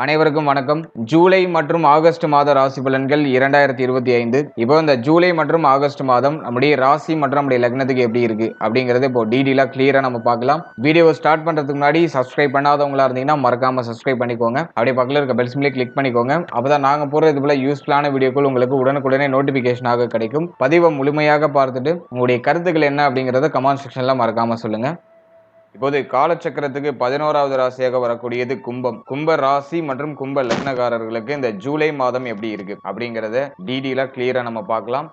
அனைவருக்கும் வணக்கம். ஜூலை மற்றும் ஆகஸ்ட் மாத ராசி பலன்கள் இரண்டாயிரத்தி இருபத்தி ஐந்து. இப்போ இந்த ஜூலை மற்றும் ஆகஸ்ட் மாதம் நம்முடைய ராசி மற்றும் நம்முடைய லக்னத்துக்கு எப்படி இருக்கு அப்படிங்கறத இப்போ டீடெயிலாக கிளியரா நம்ம பார்க்கலாம். வீடியோ ஸ்டார்ட் பண்றதுக்கு முன்னாடி சப்ஸ்கிரைப் பண்ணாதவங்களா இருந்தீங்கன்னா மறக்காம சப்ஸ்கிரைப் பண்ணிக்கோங்க. அப்படியே பக்கத்தில் இருக்க பெல் சிம்லே கிளிக் பண்ணிக்கோங்க. அப்பதான் நாங்க போற இது போல யூஸ்ஃபுல்லான வீடியோக்கள் உங்களுக்கு உடனுக்குடனே நோட்டிபிகேஷனாக கிடைக்கும். பதிவை முழுமையாக பார்த்துட்டு உங்களுடைய கருத்துக்கள் என்ன அப்படிங்கறத கமெண்ட் செக்ஷன்ல மறக்காம சொல்லுங்க. இப்போது காலச்சக்கரத்துக்கு பதினோராவது ராசியாக வரக்கூடியது கும்பம். கும்ப ராசி மற்றும் கும்ப லக்னக்காரர்களுக்கு இந்த ஜூலை மாதம் எப்படி இருக்கு அப்படிங்கறத டீடெயிலா கிளியரா நம்ம பார்க்கலாம்.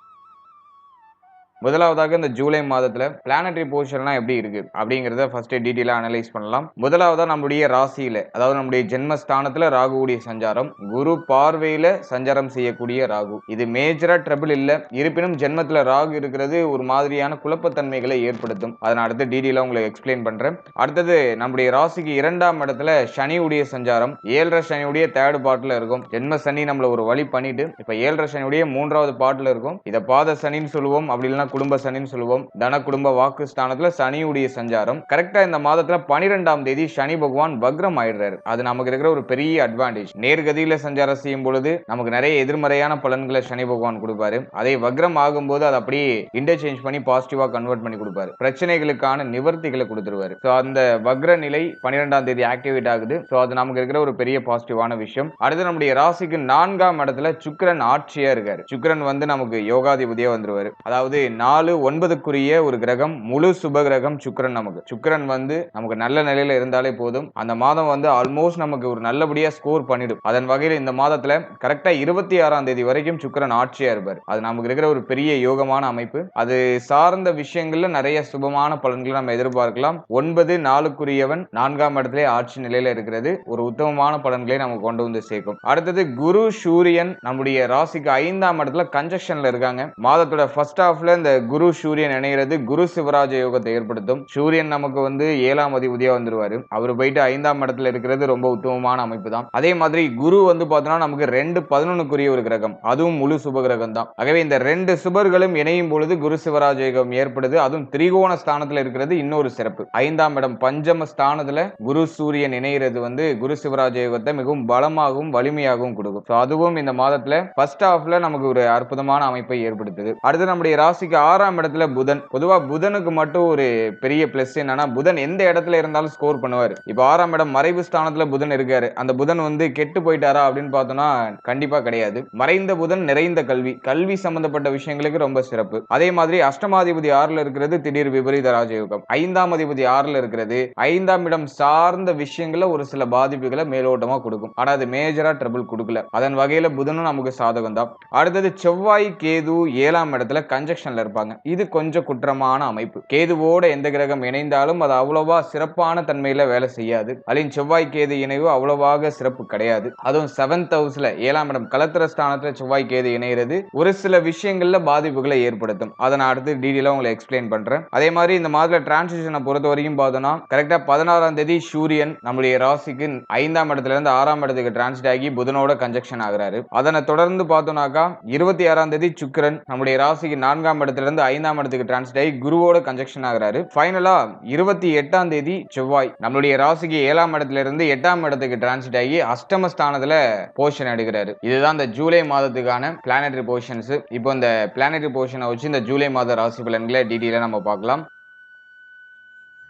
முதலாவதாக இந்த ஜூலை மாதத்துல பிளானட்டரி பொசிஷன்லாம் எப்படி இருக்கு? அப்படிங்கிறத ஃபர்ஸ்ட் டீட்டெயிலா அனலைஸ் பண்ணலாம். முதலாவதா நம்முடைய ராசியில அதாவது நம்முடைய ஜென்மஸ்தானத்துல ராகுவுடைய சஞ்சாரம் குரு பார்வையில சஞ்சாரம் செய்யக்கூடிய ராகு. இது மேஜரா ட்ரபிள் இல்ல. இருப்பினும் ஜென்மத்துல ராகு இருக்கிறது ஒரு மாதிரியான குழப்பத்தன்மைகளை ஏற்படுத்தும். அதை நான் அடுத்து டீட்டெயிலா உங்களுக்கு எக்ஸ்பிளைன் பண்றேன். அடுத்தது நம்முடைய ராசிக்கு இரண்டாம் இடத்துல சனியுடைய சஞ்சாரம் ஏழரை சனியுடைய தேர்டு பாட்டில் இருக்கும். ஜென்ம சனி நம்மள ஒரு வழி பண்ணிட்டு இப்ப ஏழரை சனியுடைய மூன்றாவது பாட்டில் இருக்கும். இதை பாத சனின்னு சொல்லுவோம். அப்படி இல்லைன்னா குடும்ப சனின்னு சொல்லுவோம். தன குடும்ப வாக்கு ஸ்தானத்துல சனியுடைய சஞ்சாரம். கரெக்டா இந்த மாதத்துல பனிரெண்டாம் தேதி சனி பகவான் வக்ரம் ஆயிடுறாரு. அது நமக்கு இருக்கிற ஒரு பெரிய அட்வான்டேஜ் நேர்கதியில சஞ்சாரம் செய்யும் பொழுது நமக்கு நிறைய எதிர்மறையான பலன்களை சனி பகவான் கொடுப்பாரு. அதை வக்ரம் ஆகும்போது அதை அப்படியே இன்டர்சேஞ்ச் பண்ணி பாசிட்டிவா கன்வெர்ட் பண்ணி கொடுப்பாரு. பிரச்சனைகளுக்கான நிவர்த்திகளை கொடுத்துருவாரு. ஸோ அந்த வக்ர நிலை பன்னிரெண்டாம் தேதி ஆக்டிவேட் ஆகுது. ஸோ அது நமக்கு இருக்கிற ஒரு பெரிய பாசிட்டிவான விஷயம். அடுத்து நம்முடைய ராசிக்கு நான்காம் இடத்துல சுக்கரன் ஆட்சியா இருக்காரு. சுக்கரன் வந்து நமக்கு யோகாதிபதியா வந்துருவாரு. அதாவது நாலு ஒன்பதுக்குரிய ஒரு கிரகம் முழு சுப கிரகம் சுக்கிரன் நமக்கு. சுக்கிரன் வந்து நமக்கு நல்ல நிலையில இருந்தாலே போதும். அந்த மாதம் வந்து ஆல்மோஸ்ட் நமக்கு ஒரு நல்லபடியா ஸ்கோர் பண்ணிடும். அதன் வகையில் இந்த மாதத்துல கரெக்டா இருபத்தி ஆறாம் தேதி வரைக்கும் சுக்கிரன் ஆட்சியா இருப்பார். அது நமக்கு இருக்கிற ஒரு பெரிய யோகமான அமைப்பு. அது சார்ந்த விஷயங்கள்ல நிறைய சுபமான பலன்களை நம்ம எதிர்பார்க்கலாம். ஒன்பது நாளுக்குரியவன் நான்காம் இடத்திலே ஆட்சி நிலையில இருக்கிறது. ஒரு உத்தமமான பலன்களை நமக்கு கொண்டு வந்து சேர்க்கும். அடுத்தது குரு சூரியன் நம்முடைய ராசிக்கு ஐந்தாம் இடத்துல கன்ஜெக்ஷன்ல இருக்காங்க. மாதத்தோட ஃபர்ஸ்ட் ஹாஃப்ல இந்த குரு சூரியன் இணைகிறது குரு சிவராஜ யோகத்தை ஏற்படுத்தும். சூரியன் நமக்கு வந்து ஏழாம் அதிபதியா வந்துருவாரு. அவர் போயிட்டு ஐந்தாம் இடத்துல இருக்கிறது ரொம்ப உத்தமமான அமைப்பு தான் அதே மாதிரி குரு வந்து பார்த்தோம்னா நமக்கு ரெண்டு பதினொன்னுக்குரிய ஒரு கிரகம். அதுவும் முழு சுப கிரகம் தான் ஆகவே இந்த ரெண்டு சுபர்களும் இணையும் பொழுது குரு சிவராஜ யோகம் ஏற்படுது. அதுவும் திரிகோண ஸ்தானத்துல இருக்கிறது இன்னொரு சிறப்பு. ஐந்தாம் இடம் பஞ்சம ஸ்தானத்துல குரு சூரியன் இணைகிறது வந்து குரு சிவராஜ யோகத்தை மிகவும் பலமாகவும் வலிமையாகவும் கொடுக்கும். அதுவும் இந்த மாதத்துல ஃபர்ஸ்ட் ஹாஃப்ல நமக்கு ஒரு அற்புதமான அமைப்பை ஏற்படுத்துது. அடுத்து நம்முடைய ராசிக்கு ஆறாம் இடத்துல புதன். பொதுவா புதனுக்கு மட்டும் ஒரு பெரிய பிளஸ் என்னன்னா புதன் எந்த இடத்துல இருந்தாலும் ஸ்கோர் பண்ணுவார். இப்போ ஆறாம் இடம் மறைவு ஸ்தானத்துல புதன் இருக்காரு. அந்த புதன் வந்து கெட்டு போயிட்டாரா அப்படின்னு பார்த்தோம்னா கண்டிப்பா கிடையாது. மறைந்த புதன் நிறைந்த கல்வி. கல்வி சம்பந்தப்பட்ட விஷயங்களுக்கு ரொம்ப சிறப்பு. அதே மாதிரி அஷ்டமாதிபதி ஆறுல இருக்கிறது திடீர் விபரீத ராஜயோகம். ஐந்தாம் அதிபதி ஆறுல இருக்கிறது ஐந்தாம் இடம் சார்ந்த விஷயங்கள ஒரு சில பாதிப்புகளை மேலோட்டமா கொடுக்கும். ஆனா அது மேஜரா ட்ரபிள் கொடுக்கல. அதன் வகையில புதனும் நமக்கு சாதகம் தான் அடுத்தது செவ்வாய் கேது ஏழாம் இடத்துல கன்ஜெக்ஷன்ல இருப்பாங்க. இது கொஞ்சம் குற்றமான அமைப்பு. கேதுவோட எந்த கிரகம் இணைந்தாலும் அது அவ்வளவா சிறப்பான தன்மையில வேலை செய்யாது. அலின் செவ்வாய் கேது இணைவு அவ்வளவாக சிறப்பு கிடையாது. அதுவும் செவன்த் ஹவுஸ்ல ஏழாம் இடம் கலத்திர ஸ்தானத்துல செவ்வாய் கேது இணைகிறது ஒரு சில விஷயங்கள்ல பாதிப்புகளை ஏற்படுத்தும். அதை நான் அடுத்து டீடெயிலாக உங்களை எக்ஸ்பிளைன் பண்றேன். அதே மாதிரி இந்த மாதத்துல டிரான்சிஷனை பொறுத்த வரைக்கும் பார்த்தோம்னா கரெக்டா பதினாறாம் தேதி சூரியன் நம்முடைய ராசிக்கு ஐந்தாம் இடத்துல இருந்து ஆறாம் இடத்துக்கு டிரான்ஸ்ட் ஆகி புதனோட கன்ஜெக்ஷன் ஆகிறாரு. அதனை தொடர்ந்து பார்த்தோம்னாக்கா இருபத்தி ஆறாம் தேதி சுக்கிரன் நம்முடைய ராசிக்கு நான்காம் இடத்துல இருந்து ஐந்தாம் இடத்துக்கு டிரான்ஸ்ட் ஆகி குருவோட கன்ஜெக்ஷன் ஆகிறாரு. ஃபைனலாக இருபத்தி எட்டாம் தேதி செவ்வாய். நம்மளுடைய ராசிக்கு ஏழாம் இடத்துல இருந்து எட்டாம் இடத்துக்கு டிரான்ஸ்ட் ஆகி அஷ்டம ஸ்தானத்தில் போர்ஷன் எடுக்கிறாரு. இதுதான் இந்த ஜூலை மாதத்துக்கான பிளானட்டரி போஷன்ஸ் இப்போ இந்த பிளானட்டரி போர்ஷனை வச்சு இந்த ஜூலை மாத ராசி பலன்களை டீட்டெயிலாக நம்ம பார்க்கலாம்.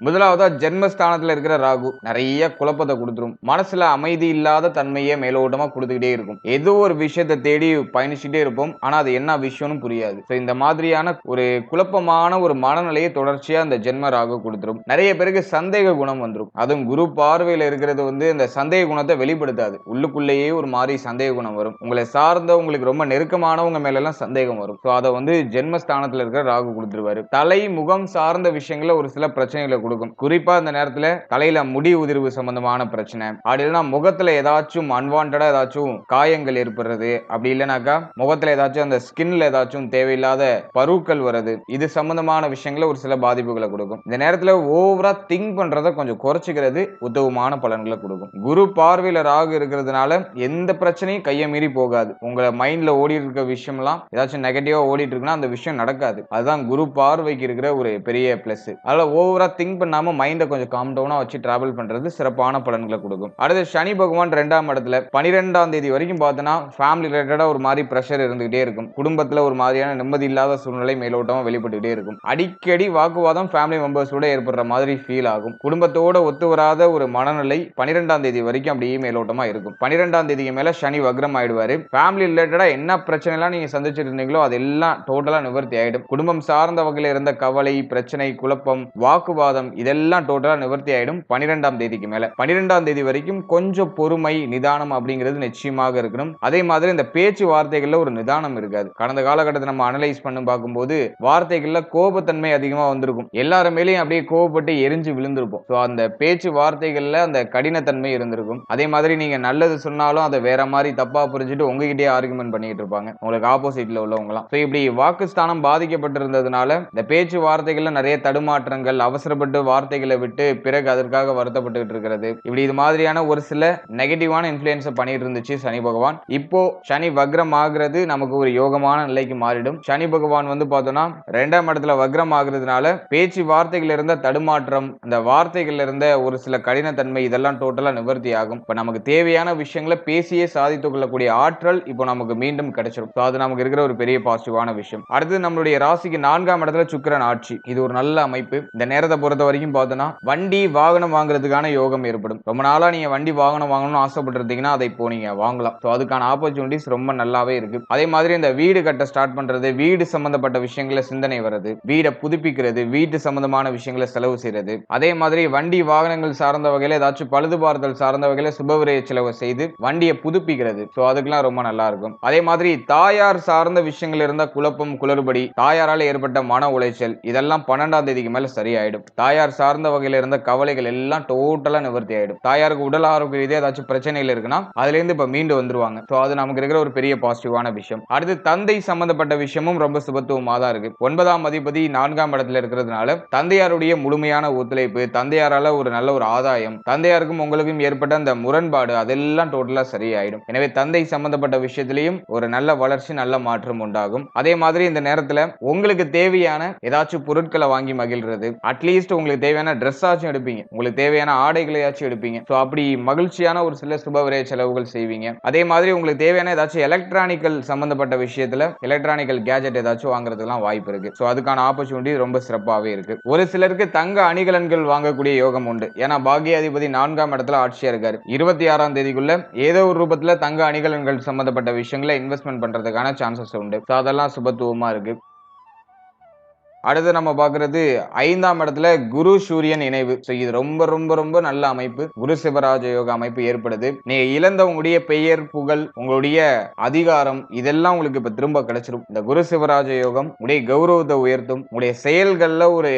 முதலாவதா ஜென்மஸ்தானத்துல இருக்கிற ராகு நிறைய குழப்பத்தை கொடுத்துரும். மனசுல அமைதி இல்லாத தன்மையை மேலோட்டமா கொடுத்துக்கிட்டே இருக்கும். ஏதோ ஒரு விஷயத்தை தேடி பயணிச்சுட்டே இருப்போம். ஆனா அது என்ன விஷயம்னு புரியாது. இந்த மாதிரியான ஒரு குழப்பமான ஒரு மனநிலையை தொடர்ச்சியா இந்த ஜென்ம ராகு கொடுத்துரும். நிறைய பேருக்கு சந்தேக குணம் வந்துடும் அதுவும் குரு பார்வையில இருக்கிறது வந்து இந்த சந்தேக குணத்தை வெளிப்படுத்தாது. உள்ளுக்குள்ளேயே ஒரு மாதிரி சந்தேக குணம் வரும். உங்களை சார்ந்த உங்களுக்கு ரொம்ப நெருக்கமானவங்க மேல எல்லாம் சந்தேகம் வரும். ஸோ அதை வந்து ஜென்மஸ்தானத்துல இருக்கிற ராகு கொடுத்துருவாரு. தலை முகம் சார்ந்த விஷயங்கள ஒரு சில பிரச்சனைகளை கொடுக்கும். குறிப்பா இந்த நேரத்துல தலையில முடி உதிர்வு சம்பந்தமான பிரச்சனை. அப்படி இல்லைன்னா முகத்துல ஏதாச்சும் அன்வான்டா ஏதாச்சும் காயங்கள் ஏற்படுறது. அப்படி இல்லைனாக்கா முகத்துல ஏதாச்சும் அந்த ஸ்கின்ல ஏதாச்சும் தேவையில்லாத பருக்கள் வருது இது சம்பந்தமான விஷயங்கள ஒரு சில பாதிப்புகளை கொடுக்கும். இந்த நேரத்துல ஓவரா திங்க் பண்றதை கொஞ்சம் குறைச்சிக்கிறது உத்தவமான பலன்களை கொடுக்கும். குரு பார்வையில ராகு இருக்கிறதுனால எந்த பிரச்சனையும் கையை மீறி போகாது. உங்களை மைண்ட்ல ஓடி இருக்க விஷயம்லாம் ஏதாச்சும் நெகட்டிவா ஓடிட்டு இருக்குன்னா அந்த விஷயம் நடக்காது. அதுதான் குரு பார்வைக்கு இருக்கிற ஒரு பெரிய பிளஸ் அதனால ஓவரா திங்க் திங்க் பண்ணாம மைண்டை கொஞ்சம் காம் டவுனா வச்சு டிராவல் பண்றது சிறப்பான பலன்களை கொடுக்கும். அடுத்து சனி பகவான் ரெண்டாம் இடத்துல பனிரெண்டாம் தேதி வரைக்கும் பார்த்தோன்னா ஃபேமிலி ரிலேட்டடா ஒரு மாதிரி ப்ரெஷர் இருந்துகிட்டே இருக்கும். குடும்பத்துல ஒரு மாதிரியான நிம்மதி இல்லாத சூழ்நிலை மேலோட்டமா வெளிப்பட்டுக்கிட்டே இருக்கும். அடிக்கடி வாக்குவாதம் ஃபேமிலி மெம்பர்ஸோட ஏற்படுற மாதிரி ஃபீல் ஆகும். குடும்பத்தோட ஒத்து வராத ஒரு மனநிலை பனிரெண்டாம் தேதி வரைக்கும் அப்படியே மேலோட்டமா இருக்கும். பனிரெண்டாம் தேதிக்கு மேல சனி வக்ரம் ஆயிடுவாரு. ஃபேமிலி ரிலேட்டடா என்ன பிரச்சனை எல்லாம் நீங்க சந்திச்சிட்டு இருந்தீங்களோ அதெல்லாம் டோட்டலா நிவர்த்தி ஆயிடும். குடும்பம் சார்ந்த வகையில் இருந்த கவலை பிரச்சனை குழப்பம் வாக்குவாதம் இதெல்லாம் டோட்டலாக நிவர்த்தி ஆகிடும் பன்னிரெண்டாம் தேதிக்கு மேலே. பன்னிரெண்டாம் தேதி வரைக்கும் கொஞ்சம் பொறுமை நிதானம் அப்படிங்கிறது நிச்சயமாக இருக்கணும். அதே மாதிரி இந்த பேச்சு வார்த்தைகளில் ஒரு நிதானம் இருக்காது. கடந்த காலகட்டத்தை நம்ம அனலைஸ் பண்ணி பார்க்கும்போது வார்த்தைகளில் கோபத்தன்மை அதிகமாக வந்திருக்கும். எல்லாரும் மேலேயும் அப்படியே கோபப்பட்டு எரிஞ்சு விழுந்திருப்போம். ஸோ அந்த பேச்சு வார்த்தைகளில் அந்த கடினத்தன்மை இருந்திருக்கும். அதே மாதிரி நீங்கள் நல்லது சொன்னாலும் அதை வேற மாதிரி தப்பாக புரிஞ்சுட்டு உங்ககிட்டயே ஆர்குமெண்ட் பண்ணிட்டு இருப்பாங்க. உங்களுக்கு ஆப்போசிட்ல உள்ளவங்களாம் ஸோ இப்படி வாக்குஸ்தானம் பாதிக்கப்பட்டிருந்ததுனால இந்த பேச்சு வார்த்தைகளில் நிறைய தடுமாற்றங்கள் அவசரப்பட்டு வார்த்தைகளை விட்டு பிறகு அதற்காக வருத்தப்பட்டு இருக்கிறது. இப்படி இது மாதிரியான ஒரு சில நெகட்டிவான இன்ஃபுளுன்ஸை பண்ணிட்டு இருந்துச்சு சனி பகவான். இப்போ சனி வக்ரம் ஆகுறது நமக்கு ஒரு யோகமான நிலைக்கு மாறிடும். சனி பகவான் வந்து பார்த்தோம்னா ரெண்டாம் இடத்துல வக்ரம் ஆகுறதுனால பேச்சு வார்த்தைகள் இருந்த தடுமாற்றம் அந்த வார்த்தைகள் இருந்த ஒரு சில கடினத்தன்மை இதெல்லாம் டோட்டலா நிவர்த்தி ஆகும். இப்போ நமக்கு தேவையான விஷயங்களை பேசியே சாதித்து கொள்ளக்கூடிய ஆற்றல் இப்போ நமக்கு மீண்டும் கிடைச்சிடும் So அது நமக்கு இருக்கிற ஒரு பெரிய பாசிட்டிவான விஷயம். அடுத்து நம்மளுடைய ராசிக்கு நான்காம் இடத்துல சுக்கரன் ஆட்சி. இது ஒரு நல்ல அமைப்பு. இந்த நேரத்தை பொறுத்த வரைக்கும் பார்த்தோன்னா வண்டி வாகனம் வாங்குறதுக்கான யோகம் ஏற்படும். ரொம்ப நாளா நீங்க வண்டி வாகனம் வாங்கணும்னு ஆசைப்பட்டிருந்தீங்கன்னா அதை இப்போ நீங்கள் வாங்கலாம். ஸோ அதுக்கான ஆப்பர்ச்சுனிட்டிஸ் ரொம்ப நல்லாவே இருக்கு. அதே மாதிரி இந்த வீடு கட்ட ஸ்டார்ட் பண்றது வீடு சம்பந்தப்பட்ட விஷயங்கள சிந்தனை வர்றது வீடை புதுப்பிக்கிறது வீட்டு சம்பந்தமான விஷயங்களை செலவு செய்யறது அதே மாதிரி வண்டி வாகனங்கள் சார்ந்த வகையில ஏதாச்சும் பழுது பார்த்தல் சார்ந்த வகையில சுபவிரைய செலவு செய்து வண்டியை புதுப்பிக்கிறது. ஸோ அதுக்கெல்லாம் ரொம்ப நல்லா இருக்கும். அதே மாதிரி தாயார் சார்ந்த விஷயங்கள் இருந்த குழப்பம் குளறுபடி தாயாரால் ஏற்பட்ட மன உளைச்சல் இதெல்லாம் பன்னெண்டாம் தேதிக்கு மேலே சரியாயிடும். தாயார் சார்ந்த வகையில இருந்த கவலைகள் எல்லாம் டோட்டலா நிவர்த்தி ஆயிடும். தாயாருக்கு உடல் ஆரோக்கிய ரீதியாக ஏதாச்சும் பிரச்சனைகள் இருக்குன்னா அதுல இருந்து இப்ப மீண்டு வந்துருவாங்க. ஸோ அது நமக்கு இருக்கிற ஒரு பெரிய பாசிட்டிவான விஷயம். அடுத்து தந்தை சம்பந்தப்பட்ட விஷயமும் ரொம்ப சுபத்துவமா தான் இருக்கு. ஒன்பதாம் அதிபதி நான்காம் இடத்துல இருக்கிறதுனால தந்தையாருடைய முழுமையான ஒத்துழைப்பு தந்தையாரால ஒரு நல்ல ஒரு ஆதாயம் தந்தையாருக்கும் உங்களுக்கும் ஏற்பட்ட அந்த முரண்பாடு அதெல்லாம் டோட்டலா சரியாயிடும். எனவே தந்தை சம்பந்தப்பட்ட விஷயத்திலையும் ஒரு நல்ல வளர்ச்சி நல்ல மாற்றம் உண்டாகும். அதே மாதிரி இந்த நேரத்துல உங்களுக்கு தேவையான ஏதாச்சும் பொருட்களை வாங்கி மகிழ்றது அட்லீஸ்ட் உங்களுக்கு தேவையான ட்ரெஸ் ஆச்சும் எடுப்பீங்க. உங்களுக்கு தேவையான ஆடைகளையாச்சும் எடுப்பீங்க. ஸோ அப்படி மகிழ்ச்சியான ஒரு சில சுப விரய செலவுகள் செய்வீங்க. அதே மாதிரி உங்களுக்கு தேவையான ஏதாச்சும் எலக்ட்ரானிக்கல் சம்பந்தப்பட்ட விஷயத்துல எலக்ட்ரானிக்கல் கேஜெட் ஏதாச்சும் வாங்குறதுலாம் வாய்ப்பு இருக்கு. ஸோ அதுக்கான ஆப்பர்ச்சுனிட்டி ரொம்ப சிறப்பாகவே இருக்கு. ஒரு சிலருக்கு தங்க அணிகலன்கள் வாங்கக்கூடிய யோகம் உண்டு. ஏன்னா பாக்கியாதிபதி நான்காம் இடத்துல ஆட்சியா இருக்காரு. இருபத்தி ஆறாம் தேதிக்குள்ள ஏதோ ஒரு ரூபத்துல தங்க அணிகலன்கள் சம்பந்தப்பட்ட விஷயங்களை இன்வெஸ்ட்மெண்ட் பண்றதுக்கான சான்சஸ் உண்டு. ஸோ அதெல்லாம் சுபத்துவமா இருக்கு. அடுத்து நம்ம பார்க்கறது ஐந்தாம் இடத்துல குரு சூரியன் இணைவு. ஸோ இது ரொம்ப ரொம்ப ரொம்ப நல்ல அமைப்பு. குரு சிவராஜ யோக அமைப்பு ஏற்படுது. நீங்க இழந்த உங்களுடைய பெயர் புகழ் உங்களுடைய அதிகாரம் இதெல்லாம் உங்களுக்கு இப்ப திரும்ப கிடைச்சிரும். இந்த குரு சிவராஜ யோகம் உடைய கௌரவத்தை உயர்த்தும் உடைய செயல்கள்ல ஒரு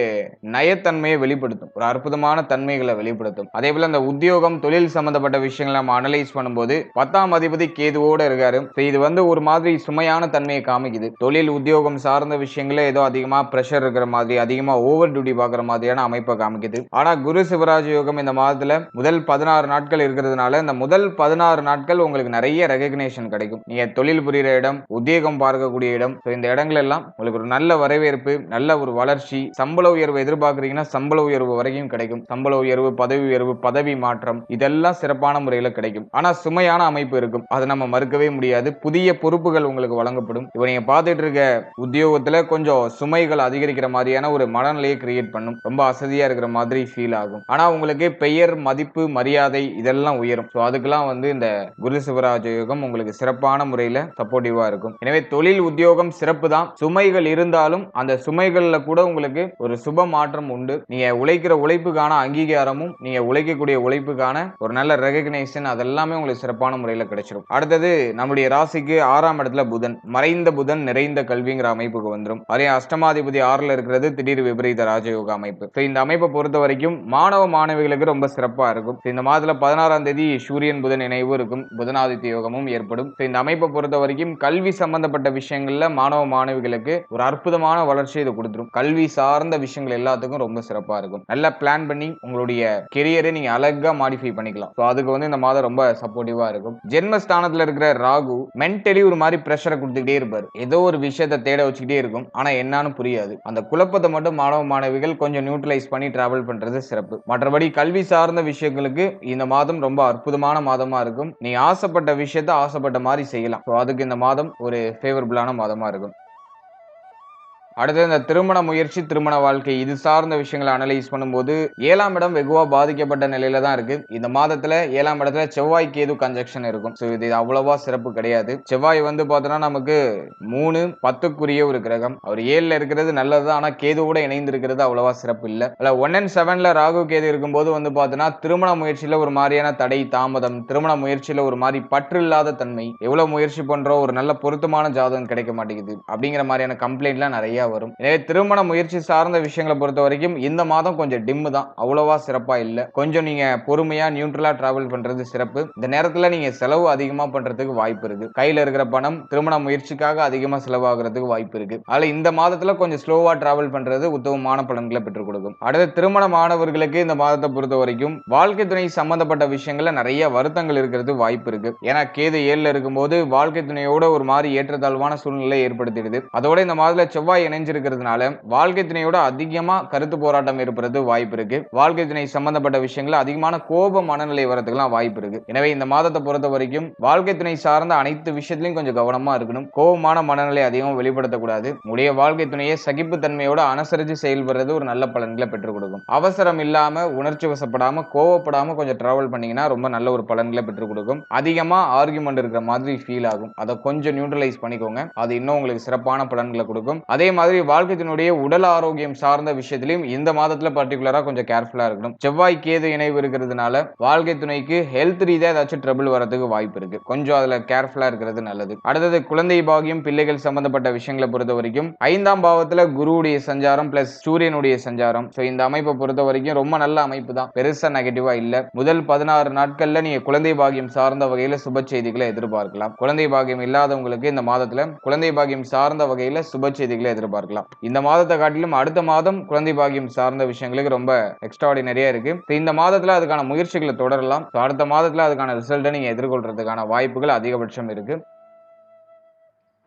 நயத்தன்மையை வெளிப்படுத்தும். ஒரு அற்புதமான தன்மைகளை வெளிப்படுத்தும். அதே போல இந்த உத்தியோகம் தொழில் சம்பந்தப்பட்ட விஷயங்களை நம்ம அனலைஸ் பண்ணும்போது பத்தாம் அதிபதி கேதுவோட இருக்காரு. இது வந்து ஒரு மாதிரி சுமையான தன்மையை காமிக்குது. தொழில் உத்தியோகம் சார்ந்த விஷயங்களே ஏதோ அதிகமா பிரஷர் இருக்கிற மாதிரி அதிகமா ஓவர் டியூட்டி பார்க்குற மாதிரியான அமைப்பை காமிக்குது. ஆனா குரு சிவராஜ் யோகம் இந்த மாதத்துல முதல் பதினாறு நாட்கள் இருக்கிறதுனால இந்த முதல் பதினாறு நாட்கள் உங்களுக்கு நிறைய ரெகக்னேஷன் கிடைக்கும். நீங்க தொழில் புரிகிற இடம் உத்தியோகம் பார்க்கக்கூடிய இடம். ஸோ இந்த இடங்கள் எல்லாம் உங்களுக்கு ஒரு நல்ல வரவேற்பு நல்ல ஒரு வளர்ச்சி சம்பள உயர்வு எதிர்பார்க்குறீங்கன்னா சம்பள உயர்வு வரைக்கும் கிடைக்கும். சம்பள உயர்வு பதவி உயர்வு பதவி மாற்றம் இதெல்லாம் சிறப்பான முறையில் கிடைக்கும். ஆனா சுமையான அமைப்பு இருக்கும். அதை நம்ம மறுக்கவே முடியாது. புதிய பொறுப்புகள் உங்களுக்கு வழங்கப்படும். இப்போ நீங்க பார்த்துட்டு இருக்க உத்தியோகத்துல கொஞ்சம் சுமைகள் அதிகரிக்கிற மாதிரியான ஒரு மனநிலையை கிரியேட் பண்ணும். ரொம்ப அசதியா இருக்கிற மாதிரி ஃபீல் ஆகும். ஆனா உங்களுக்கு பெயர் மதிப்பு மரியாதை இதெல்லாம் உயரும். ஸோ அதுக்கெல்லாம் வந்து இந்த குரு சிவராஜ யோகம் உங்களுக்கு சிறப்பான முறையில சப்போர்ட்டிவா இருக்கும். எனவே தொழில் உத்தியோகம் சிறப்பு தான். சுமைகள் இருந்தாலும் அந்த சுமைகள்ல கூட உங்களுக்கு ஒரு சுப மாற்றம் உண்டு. நீங்க உழைக்கிற உழைப்புக்கான அங்கீகாரமும் நீங்க உழைக்கக்கூடிய உழைப்புக்கான ஒரு நல்ல ரெகக்னேஷன் அதெல்லாமே உங்களுக்கு சிறப்பான முறையில் கிடைச்சிடும் அடுத்தது நம்முடைய ராசிக்கு ஆறாம் இடத்துல புதன். மறைந்த புதன் நிறைந்த கல்விங்கிற அமைப்புக்கு வந்துடும் அதே அஷ்டமாதிபதி ஆறில் இருக்கிறது திடீர் விபரீத ராஜயோக அமைப்பு. ஸோ இந்த அமைப்பை பொறுத்த வரைக்கும் மாணவ மாணவிகளுக்கு ரொம்ப சிறப்பாக இருக்கும். இந்த மாதத்தில் பதினாறாம் தேதி சூரியன் புதன் இணைவு இருக்கும். புதனாதித்ய யோகமும் ஏற்படும். ஸோ இந்த அமைப்பை பொறுத்த வரைக்கும் கல்வி சம்பந்தப்பட்ட விஷயங்களில் மாணவ மாணவிகளுக்கு ஒரு அற்புதமான வளர்ச்சி இது கொடுத்துரும். கல்வி சார்ந்த விஷயங்கள் எல்லாத்துக்கும் ரொம்ப சிறப்பாக இருக்கும். நல்லா பிளான் பண்ணி உங்களுடைய கெரியரை நீங்கள் அழகாக மாடிஃபை பண்ணிக்கலாம். ஸோ அதுக்கு வந்து இந்த மாதம் ரொம்ப சப்போர்ட்டிவாக இருக்கும். ஜென்மஸ்தானத்தில் இருக்கிற ராகு மென்டலி ஒரு மாதிரி ப்ரெஷரை கொடுத்துக்கிட்டே இருப்பார். ஏதோ ஒரு விஷயத்தை தேட வச்சுக்கிட்டே இருக்கும். ஆனால் என்னன்னு புரியாது. அந்த குழப்பத்தை மட்டும் மாணவ மாணவிகள் கொஞ்சம் நியூட்ரலைஸ் பண்ணி டிராவல் பண்றது சிறப்பு. மற்றபடி கல்வி சார்ந்த விஷயங்களுக்கு இந்த மாதம் ரொம்ப அற்புதமான மாதமா இருக்கும். நீ ஆசைப்பட்ட விஷயத்த ஆசைப்பட்ட மாதிரி செய்யலாம். ஸோ அதுக்கு இந்த மாதம் ஒரு ஃபேவரபிளான மாதமா இருக்கும். அடுத்து இந்த திருமண முயற்சி திருமண வாழ்க்கை இது சார்ந்த விஷயங்களை அனலைஸ் பண்ணும்போது ஏழாம் இடம் வெகுவா பாதிக்கப்பட்ட நிலையில தான் இருக்கு. இந்த மாதத்துல ஏழாம் இடத்துல செவ்வாய் கேது கன்ஜெக்ஷன் இருக்கும். ஸோ இது அவ்வளவா சிறப்பு கிடையாது. செவ்வாய் வந்து பார்த்தோன்னா நமக்கு மூணு பத்துக்குரிய ஒரு கிரகம். அவர் ஏழுல இருக்கிறது நல்லது ஆனா கேதுவோட இணைந்து இருக்கிறது அவ்வளவா சிறப்பு இல்லை. அல்ல ஒன் அண்ட் செவன்ல ராகு கேது இருக்கும்போது வந்து பார்த்தோன்னா திருமண முயற்சியில ஒரு மாதிரியான தடை தாமதம். திருமண முயற்சியில ஒரு மாதிரி பற்று இல்லாத தன்மை. எவ்வளவு முயற்சி பண்றோம் ஒரு நல்ல பொருத்தமான ஜாதகம் கிடைக்க மாட்டேங்குது. அப்படிங்கிற மாதிரியான கம்ப்ளைண்ட்லாம் நிறைய வரும். எனவே திருமண முயற்சி சார்ந்த விஷயங்களை பொறுத்த வரைக்கும் இந்த மாதம் கொஞ்சம் டிம்மு தான். அவ்வளோவா சிறப்பா இல்லை. கொஞ்சம் நீங்க பொறுமையா நியூட்ரலா டிராவல் பண்றது சிறப்பு. இந்த நேரத்தில் நீங்க செலவு அதிகமா பண்றதுக்கு வாய்ப்பு இருக்கு. கையில் இருக்கிற பணம் திருமண முயற்சிக்காக அதிகமா செலவாகிறதுக்கு வாய்ப்பு இருக்கு. அதில் இந்த மாதத்துல கொஞ்சம் ஸ்லோவா டிராவல் பண்றது உத்தமமான பலன்களை பெற்றுக் கொடுக்கும். அடுத்து திருமண மாணவர்களுக்கு இந்த மாதத்தை பொறுத்த வரைக்கும் வாழ்க்கை துணை சம்பந்தப்பட்ட விஷயங்கள்ல நிறைய வருத்தங்கள் இருக்கிறது வாய்ப்பு இருக்கு. ஏன்னா கேது ஏழுல இருக்கும்போது வாழ்க்கை துணையோட ஒரு மாதிரி ஏற்றத்தாழ்வான சூழ்நிலை ஏற்படுத்திடுது. அதோட இந்த மாதத்தில் செவ்வாய் இணைஞ்சிருக்கிறதுனால வாழ்க்கை துணையோட அதிகமா கருத்து போராட்டம் ஏற்படுறது வாய்ப்பு இருக்கு. வாழ்க்கை துணை சம்பந்தப்பட்ட விஷயங்கள்ல அதிகமான கோப மனநிலை வரதுக்கெல்லாம் வாய்ப்பு இருக்கு. எனவே இந்த மாதத்தை பொறுத்த வரைக்கும் வாழ்க்கை துணை சார்ந்த அனைத்து விஷயத்திலையும் கொஞ்சம் கவனமா இருக்கணும். கோபமான மனநிலை அதிகமாக வெளிப்படுத்தக்கூடாது உடைய வாழ்க்கை துணையை சகிப்புத்தன்மையோட அனுசரித்து செயல்படுறது ஒரு நல்ல பலன்களை பெற்றுக் கொடுக்கும். அவசரம் இல்லாம உணர்ச்சி வசப்படாம கோவப்படாம கொஞ்சம் டிராவல் பண்ணீங்கன்னா ரொம்ப நல்ல ஒரு பலன்களை பெற்றுக் கொடுக்கும். அதிகமா ஆர்குமெண்ட் இருக்கிற மாதிரி ஃபீல் ஆகும். அதை கொஞ்சம் நியூட்ரலைஸ் பண்ணிக்கோங்க. அது இன்னும் உங்களுக்கு சிறப்பான பலன்களை கொடுக்கும். அதே மாதிரி மாதிரி வாழ்க்கையினுடைய உடல் ஆரோக்கியம் சார்ந்த விஷயத்திலையும் இந்த மாதத்துல பர்டிகுலரா கொஞ்சம் கேர்ஃபுல்லா இருக்கணும். செவ்வாய் கேது இணைவு இருக்கிறதுனால வாழ்க்கை துணைக்கு ஹெல்த் ரீதியா ஏதாச்சும் ட்ரபிள் வரதுக்கு வாய்ப்பு இருக்கு. கொஞ்சம் அதுல கேர்ஃபுல்லா இருக்கிறது நல்லது. அடுத்தது குழந்தை பாகியம் பிள்ளைகள் சம்பந்தப்பட்ட விஷயங்களை பொறுத்த வரைக்கும் ஐந்தாம் பாவத்துல குருவுடைய சஞ்சாரம் பிளஸ் சூரியனுடைய சஞ்சாரம். ஸோ இந்த அமைப்பை பொறுத்த வரைக்கும் ரொம்ப நல்ல அமைப்பு தான். பெருசா நெகட்டிவா இல்ல. முதல் பதினாறு நாட்கள்ல நீங்க குழந்தை பாகியம் சார்ந்த வகையில சுப செய்திகளை எதிர்பார்க்கலாம். குழந்தை பாகியம் இல்லாதவங்களுக்கு இந்த மாதத்துல குழந்தை பாகியம் சார்ந்த வகையில சுப செய்திகளை எதிர்பார்க்கலாம். இந்த மாதத்தை காட்டிலும் அடுத்த மாதம் குழந்தை பாகியம் சார்ந்த விஷயங்களுக்கு ரொம்ப எக்ஸ்ட்ராடினரியா இருக்கு. இந்த மாதத்துல அதுக்கான முயற்சிகளை தொடரலாம். அடுத்த மாதத்துல அதுக்கான ரிசல்ட்டை நீங்க எதிர்கொள்றதுக்கான வாய்ப்புகள் அதிகபட்சம் இருக்கு.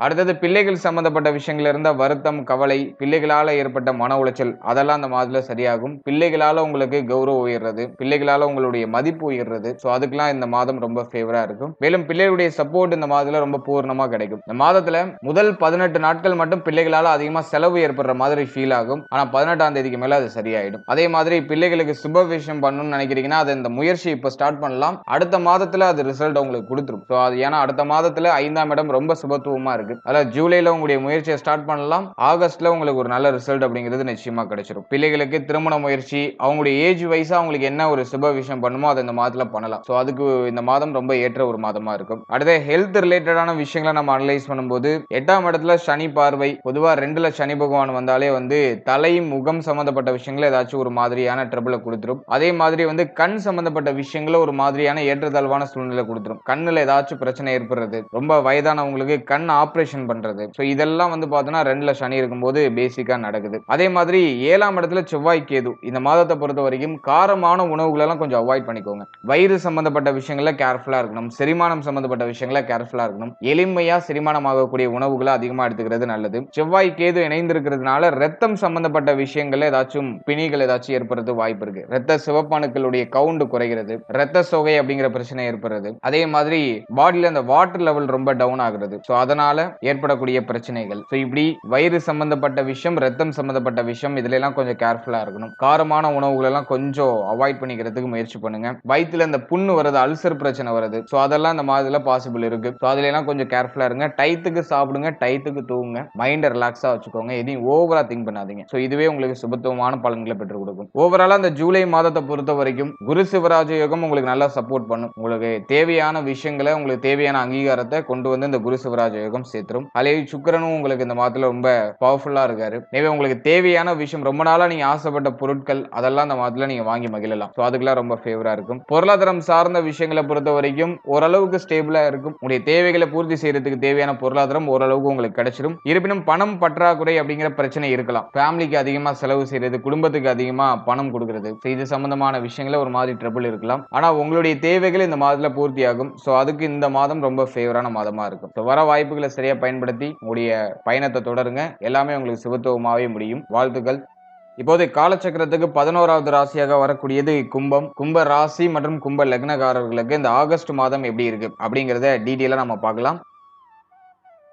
அடுத்தது பிள்ளைகள் சம்பந்தப்பட்ட விஷயங்கள் இருந்தால் வருத்தம் கவலை பிள்ளைகளால் ஏற்பட்ட மன உளைச்சல் அதெல்லாம் அந்த மாதத்தில் சரியாகும். பிள்ளைகளால் உங்களுக்கு கௌரவம் உயர்றது பிள்ளைகளால் உங்களுடைய மதிப்பு உயர்றது ஸோ அதுக்கெல்லாம் இந்த மாதம் ரொம்ப ஃபேவராக இருக்கும். மேலும் பிள்ளைகளுடைய சப்போர்ட் இந்த மாதத்தில் ரொம்ப பூர்ணமாக கிடைக்கும். இந்த மாதத்தில் முதல் பதினெட்டு நாட்கள் மட்டும் பிள்ளைகளால் அதிகமாக செலவு ஏற்படுற மாதிரி ஃபீல் ஆகும். ஆனால் பதினெட்டாம் தேதிக்கு மேலே அது சரியாயிடும். அதே மாதிரி பிள்ளைகளுக்கு சுப விஷயம் பண்ணணும்னு நினைக்கிறீங்கன்னா அது இந்த முயற்சி இப்போ ஸ்டார்ட் பண்ணலாம். அடுத்த மாதத்தில் அது ரிசல்ட் உங்களுக்கு கொடுத்துரும். ஸோ அது ஏன்னா அடுத்த மாதத்தில் ஐந்தாம் இடம் ரொம்ப சுபத்துவமாக இருக்கு. அதாவது ஜூலைல உங்களுடைய முயற்சியை ஸ்டார்ட் பண்ணலாம். ஆகஸ்ட்ல உங்களுக்கு ஒரு நல்ல ரிசல்ட் அப்படிங்கிறது நிச்சயமா கிடைச்சிடும் பிள்ளைகளுக்கு திருமண முயற்சி அவங்களுடைய ஏஜ் வைஸா அவங்களுக்கு என்ன ஒரு சுப விஷயம் பண்ணுமோ அதை இந்த மாதத்துல பண்ணலாம். ஸோ அதுக்கு இந்த மாதம் ரொம்ப ஏற்ற ஒரு மாதமா இருக்கும். அடுத்த ஹெல்த் ரிலேட்டடான விஷயங்களை நம்ம அனலைஸ் பண்ணும்போது எட்டாம் இடத்துல சனி பார்வை. பொதுவா ரெண்டுல சனி பகவான் வந்தாலே வந்து தலை முகம் சம்பந்தப்பட்ட விஷயங்களை ஏதாச்சும் ஒரு மாதிரியான ட்ரபிளை கொடுத்துரும். அதே மாதிரி வந்து கண் சம்பந்தப்பட்ட விஷயங்கள ஒரு மாதிரியான ஏற்றத்தாழ்வான சூழ்நிலை கொடுத்துரும். கண்ணுல ஏதாச்சும் பிரச்சனை ஏற்படுறது. ரொம்ப வயதானவங்களுக்கு கண் ஆப் ஆப்ரேஷன் பண்றது. ஸோ இதெல்லாம் வந்து பார்த்தோன்னா ரெண்டுல சனி இருக்கும்போது பேசிக்காக நடக்குது. அதே மாதிரி ஏழாம் இடத்துல செவ்வாய் கேது. இந்த மாதத்தை பொறுத்த வரைக்கும் காரமான உணவுகளெல்லாம் கொஞ்சம் அவாய்ட் பண்ணிக்கோங்க. வயிறு சம்பந்தப்பட்ட விஷயங்கள கேர்ஃபுல்லாக இருக்கணும். செரிமானம் சம்பந்தப்பட்ட விஷயங்கள கேர்ஃபுல்லாக இருக்கணும். எளிமையாக செரிமானம் ஆகக்கூடிய உணவுகளை அதிகமாக எடுத்துக்கிறது நல்லது. செவ்வாய் கேது இணைந்திருக்கிறதுனால ரத்தம் சம்பந்தப்பட்ட விஷயங்கள்ல ஏதாச்சும் பிணிகள் ஏதாச்சும் ஏற்படுறது வாய்ப்பு இருக்கு. ரத்த சிவப்பணுக்களுடைய கவுண்ட் குறைகிறது. ரத்த சோகை அப்படிங்கிற பிரச்சனை ஏற்படுறது. அதே மாதிரி பாடியில் அந்த வாட்டர் லெவல் ரொம்ப டவுன் ஆகுறது. ஸோ அதனால ஏற்படக்கூடிய பிரச்சனைகள். ஸோ இப்படி வயிறு சம்பந்தப்பட்ட விஷயம் ரத்தம் சம்பந்தப்பட்ட விஷயம் இதுல எல்லாம் கொஞ்சம் கேர்ஃபுல்லா இருக்கணும். காரமான உணவுகள் எல்லாம் கொஞ்சம் அவாய்ட் பண்ணிக்கிறதுக்கு முயற்சி பண்ணுங்க. வயிற்றுல இந்த புண்ணு வருது அல்சர் பிரச்சனை வருது ஸோ அதெல்லாம் இந்த மாதிரில பாசிபிள் இருக்கு. ஸோ அதுல எல்லாம் கொஞ்சம் கேர்ஃபுல்லா இருங்க. டயத்துக்கு சாப்பிடுங்க டயத்துக்கு தூங்குங்க. மைண்டை ரிலாக்ஸா வச்சுக்கோங்க. எதையும் ஓவரா திங்க் பண்ணாதீங்க. ஸோ இதுவே உங்களுக்கு சுபத்துவமான பலன்களை பெற்றுக் கொடுக்கும். ஓவராலா அந்த ஜூலை மாதத்தை பொறுத்த வரைக்கும் குரு சிவராஜ யோகம் உங்களுக்கு நல்லா சப்போர்ட் பண்ணும். உங்களுக்கு தேவையான விஷயங்களை உங்களுக்கு தேவையான அங்கீகாரத்தை கொண்டு வந்து இந்த குரு சிவராஜ யோகம் சேர்த்துரும். அதே சுக்கிரனும் உங்களுக்கு இந்த மாதத்துல ரொம்ப பவர்ஃபுல்லா இருக்காரு. எனவே உங்களுக்கு தேவையான விஷயம் ரொம்ப நாளா நீங்க ஆசைப்பட்ட பொருட்கள் அதெல்லாம் இந்த மாதத்துல நீங்க வாங்கி மகிழலாம். ஸோ அதுக்கெல்லாம் ரொம்ப ஃபேவரா இருக்கும். பொருளாதாரம் சார்ந்த விஷயங்களை பொறுத்த வரைக்கும் ஓரளவுக்கு ஸ்டேபிளா இருக்கும். உங்களுடைய தேவைகளை பூர்த்தி செய்யறதுக்கு தேவையான பொருளாதாரம் ஓரளவுக்கு உங்களுக்கு கிடைச்சிடும் இருப்பினும் பணம் பற்றாக்குறை அப்படிங்கிற பிரச்சனை இருக்கலாம். ஃபேமிலிக்கு அதிகமா செலவு செய்யறது குடும்பத்துக்கு அதிகமா பணம் கொடுக்கறது இது சம்பந்தமான விஷயங்கள ஒரு மாதிரி ட்ரபிள் இருக்கலாம். ஆனா உங்களுடைய தேவைகள் இந்த மாதத்துல பூர்த்தி ஆகும் ஸோ அதுக்கு இந்த மாதம் ரொம்ப ஃபேவரான மாதமா இருக்கும். ஸோ வர வாய்ப்புகளை சரி சரியாக பயன்படுத்தி உங்களுடைய பயணத்தை தொடருங்க. எல்லாமே உங்களுக்கு சுபத்துவமாவே முடியும். வாழ்த்துக்கள். இப்போது காலச்சக்கரத்துக்கு பதினோராவது ராசியாக வரக்கூடியது கும்பம். கும்ப ராசி மற்றும் கும்ப லக்னக்காரர்களுக்கு இந்த ஆகஸ்ட் மாதம் எப்படி இருக்கு அப்படிங்கிறத டீட்டெயிலாக நம்ம பார்க்கலாம்.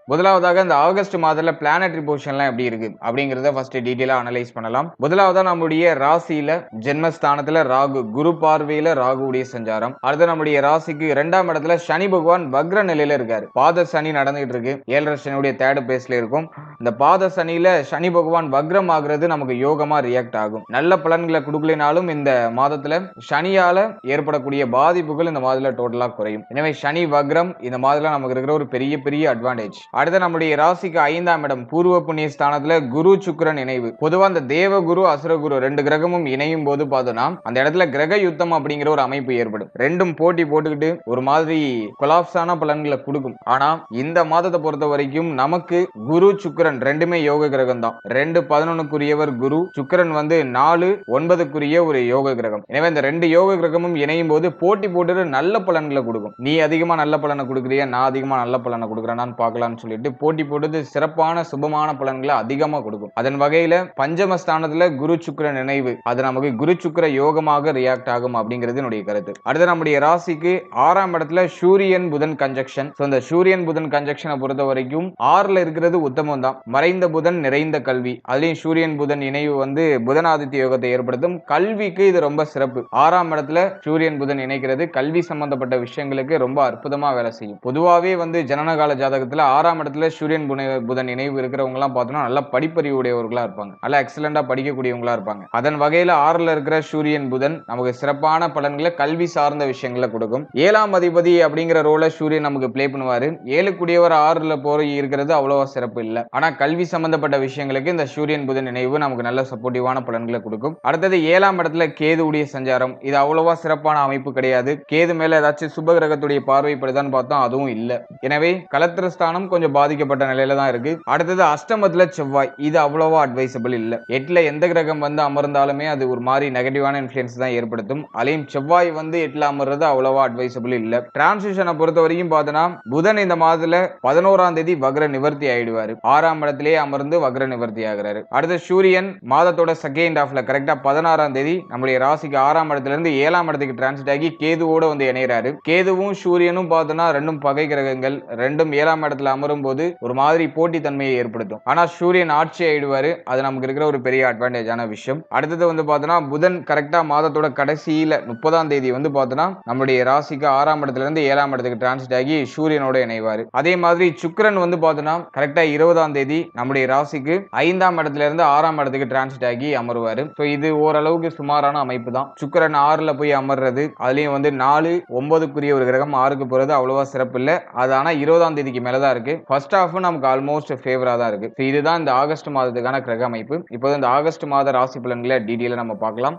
முதலாவதாக இந்த ஆகஸ்ட் மாதத்துல பிளானட்ரி பொசிஷன்லாம் எப்படி இருக்கு அப்படிங்கறத ஃபர்ஸ்ட் டீட்டெயிலாக அனலைஸ் பண்ணலாம். முதலாவதா நம்முடைய ராசியில ஜென்மஸ்தானத்துல ராகு குரு பார்வையில ராகுடைய சஞ்சாரம். அடுத்து நம்முடைய ராசிக்கு இரண்டாம் இடத்துல சனி பகவான் வக்ர நிலையில இருக்காரு. பாத சனி நடந்துகிட்டு இருக்கு. ஏழரை சனியுடைய தேர்ட் பேஸ்ல இருக்கும். இந்த பாத சனியில சனி பகவான் வக்ரம் ஆகுறது நமக்கு யோகமா ரியாக்ட் ஆகும். நல்ல பலன்களை கொடுக்கலினாலும் இந்த மாதத்துல சனியால ஏற்படக்கூடிய பாதிப்புகள் இந்த மாதத்துல டோட்டலா குறையும். எனவே சனி வக்ரம் இந்த மாதத்துல நமக்கு இருக்கிற ஒரு பெரிய பெரிய அட்வான்டேஜ் அடுத்து நம்முடைய ராசிக்கு ஐந்தாம் இடம் பூர்வ புண்ணிய ஸ்தானத்துல குரு சுக்கரன் இணைவு. பொதுவா அந்த தேவகுரு அசுரகுரு ரெண்டு கிரகமும் இணையும் போது பார்த்தோம்னா அந்த இடத்துல கிரக யுத்தம் அப்படிங்கிற ஒரு அமைப்பு ஏற்படும். ரெண்டும் போட்டி போட்டுக்கிட்டு ஒரு மாதிரி கொலாப்ஸான பலன்களை கொடுக்கும். ஆனா இந்த மாதத்தை பொறுத்த வரைக்கும் நமக்கு குரு சுக்கரன் ரெண்டுமே யோக கிரகம் தான் ரெண்டு பதினொன்னுக்குரியவர் குரு சுக்கரன் வந்து நாலு ஒன்பதுக்குரிய ஒரு யோக கிரகம். எனவே இந்த ரெண்டு யோக கிரகமும் இணையும் போது போட்டி போட்டு நல்ல பலன்களை கொடுக்கும். நீ அதிகமா நல்ல பலனை கொடுக்குறியா? நான் அதிகமா நல்ல பலனை கொடுக்குறேன்னு பார்க்கலாம்னு சொல்லிட்டு போட்டி போட்டு சிறப்பான சுபமான பலன்களை அதிகமா கொடுக்கும். அதன் வகையில பஞ்சமஸ்தானத்துல குரு சுக்கர நினைவு. அது நமக்கு குரு சுக்கர யோகமாக ரியாக்ட் ஆகும் அப்படிங்கிறது என்னுடைய கருத்து. அடுத்து நம்முடைய ராசிக்கு ஆறாம் இடத்துல சூரியன் புதன் கன்ஜெக்ஷன் ஸோ இந்த சூரியன் புதன் கன்ஜெக்ஷனை பொறுத்த வரைக்கும் ஆறுல இருக்கிறது உத்தமம் தான். மறைந்த புதன் நிறைந்த கல்வி. அதுலயும் சூரியன் புதன் இணைவு வந்து புதனாதித்ய யோகத்தை ஏற்படுத்தும். கல்விக்கு இது ரொம்ப சிறப்பு. ஆறாம் இடத்துல சூரியன் புதன் இணைக்கிறது கல்வி சம்பந்தப்பட்ட விஷயங்களுக்கு ரொம்ப அற்புதமா வேலை செய்யும். பொதுவாகவே வந்து ஜனனகால ஜாதகத்துல ஆறாம் ஆறாம் இடத்துல சூரியன் புனை புதன் நினைவு இருக்கிறவங்கலாம் பார்த்தோம்னா நல்ல படிப்பறிவு உடையவர்களா இருப்பாங்க. நல்லா எக்ஸலண்டா படிக்கக்கூடியவங்களா இருப்பாங்க. அதன் வகையில ஆறுல இருக்கிற சூரியன் புதன் நமக்கு சிறப்பான பலன்களை கல்வி சார்ந்த விஷயங்களை கொடுக்கும். ஏழாம் அதிபதி அப்படிங்கிற ரோல சூரியன் நமக்கு பிளே பண்ணுவாரு. ஏழுக்குடியவர் ஆறுல போய் இருக்கிறது அவ்வளவா சிறப்பு இல்லை. ஆனா கல்வி சம்பந்தப்பட்ட விஷயங்களுக்கு இந்த சூரியன் புதன் நினைவு நமக்கு நல்ல சப்போர்ட்டிவான பலன்களை கொடுக்கும். அடுத்தது ஏழாம் இடத்துல கேது உடைய சஞ்சாரம். இது அவ்வளவா சிறப்பான அமைப்பு கிடையாது. கேது மேல ஏதாச்சும் சுப கிரகத்துடைய பார்வைப்படுதான்னு பார்த்தோம் அதுவும் இல்லை. எனவே கலத்திரஸ்தானம் கொஞ்சம் கொஞ்சம் பாதிக்கப்பட்ட நிலையில தான் இருக்கு. அடுத்தது அஷ்டமத்துல செவ்வாய். இது அவ்வளவா அட்வைசபிள் இல்ல. எட்டுல எந்த கிரகம் வந்து அமர்ந்தாலுமே அது ஒரு மாதிரி நெகட்டிவான இன்ஃபுளுன்ஸ் தான் ஏற்படுத்தும். அதையும் செவ்வாய் வந்து எட்டுல அமர்றது அவ்வளவா அட்வைசபிள் இல்ல. டிரான்சிஷனை பொறுத்த வரைக்கும் பார்த்தோன்னா புதன் இந்த மாதத்துல பதினோராம் தேதி வக்ர நிவர்த்தி ஆயிடுவாரு. ஆறாம் இடத்திலேயே அமர்ந்து வக்ர நிவர்த்தி ஆகிறாரு. அடுத்து சூரியன் மாதத்தோட செகண்ட் ஹாஃப்ல கரெக்டா பதினாறாம் தேதி நம்மளுடைய ராசிக்கு ஆறாம் இடத்துல இருந்து ஏழாம் இடத்துக்கு டிரான்சிட் ஆகி கேதுவோட வந்து இணையறாரு. கேதுவும் சூரியனும் பார்த்தோன்னா ரெண்டும் பகை கிரகங்கள் ரெண்டும் ஏழாம் இடத்துல அமர் போது ஒரு மாதிரி போட்டித்தன்மையை ஏற்படுத்தும். ஆனா சூரியன் ஆட்சி ஆயிடுவாரு. அது நமக்கு இருக்கிற ஒரு பெரிய அட்வான்டேஜான விஷயம். அடுத்தது வந்து பார்த்தோன்னா புதன் கரெக்டா மாதத்தோட கடைசியில முப்பதாம் தேதி வந்து பார்த்தோன்னா நம்மளுடைய ராசிக்கு ஆறாம் இடத்துல இருந்து ஏழாம் இடத்துக்கு டிரான்ஸ்ட் ஆகி சூரியனோட இணைவாரு. அதே மாதிரி சுக்கரன் வந்து பார்த்தோன்னா கரெக்டா இருபதாம் தேதி நம்முடைய ராசிக்கு ஐந்தாம் இடத்துல இருந்து ஆறாம் இடத்துக்கு டிரான்ஸ்ட் ஆகி அமருவார். ஸோ இது ஓரளவுக்கு சுமாரான அமைப்பு தான் சுக்கரன் ஆறுல போய் அமர்றது அதுலயும் வந்து நாலு ஒன்பதுக்குரிய ஒரு கிரகம் ஆறுக்கு போறது அவ்வளவா சிறப்பு இல்லை அது ஆனா இருபதாம் தேதிக்கு மேலே தான் இருக்கு. ஃபர்ஸ்ட் ஹாஃபும் நமக்கு ஆல்மோஸ்ட் ஃபேவரா தான் இருக்கு. இதுதான் இந்த ஆகஸ்ட் மாதத்துக்கான கிரக அமைப்பு. இப்போது இந்த ஆகஸ்ட் மாத ராசி பலன்களை டீட்டெயிலாக நம்ம பார்க்கலாம்.